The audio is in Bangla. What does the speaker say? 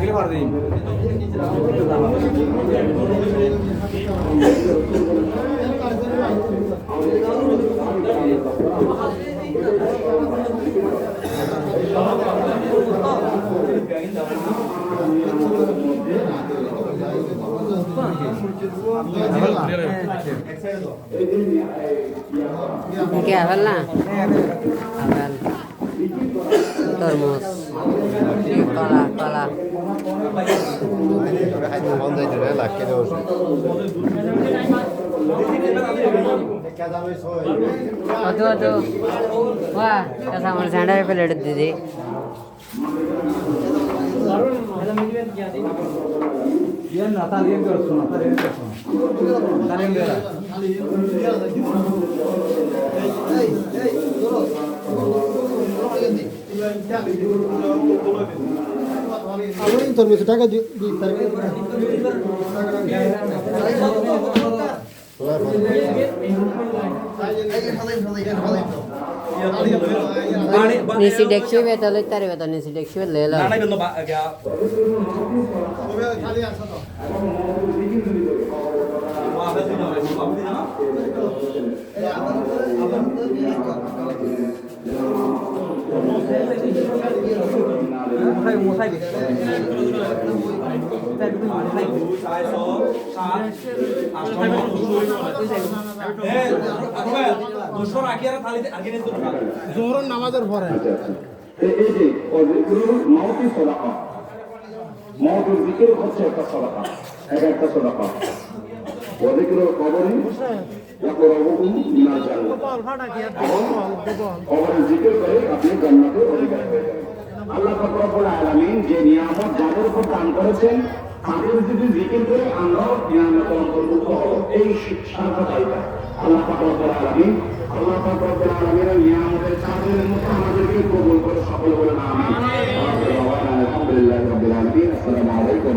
কি আপেল क्या बल्ला अवल तरमूज कला कला ಅದು ಅದು ವಾ ಕೆಲಸ ಮಾಡಿ ಸ್ಯಾಂಡ ಪೇಪಲ್ಲಿ ಹಿಡಿದಿದ್ದೀವಿ ಏನ್ ತಾನು ಏನ್ ಕೇಳಿಸ್ತಾನ ತಾನು ಏನ್ ಕೇಳಿಸ್ತಾನ ತಾನು ಏನ್ ಕೇಳ ಅವರೇನು নিচি ডেকছি বেতল তারি বেতল নিচি ডেকছি ওয়া বেলো না মোসাই দিছে চাই সো সাত আষ্ট এ আরে দুশো রাখি আর থালি আগে নিতে না জোহরের নামাজের পরে এই যে মাউতি সদাকা মাউতুর জিকির হচ্ছে একটা সদাকা আল্লাহ যে নিয়ামত যাদের উপর দান করেছেন তাদের যদি জিকির করে আমরাও নিয়ামত অন্তর্ভুক্ত হব এই শিক্ষাটা দায়িতা আল্লাহ পাকর আলামিন, আল্লাহ পাকর আলামিনের নিয়ামতের চাঁদের মতো আমাদেরকে করে সফল করে না আমি আলহামদুলিল্লাহ আসসালামু আলাইকুম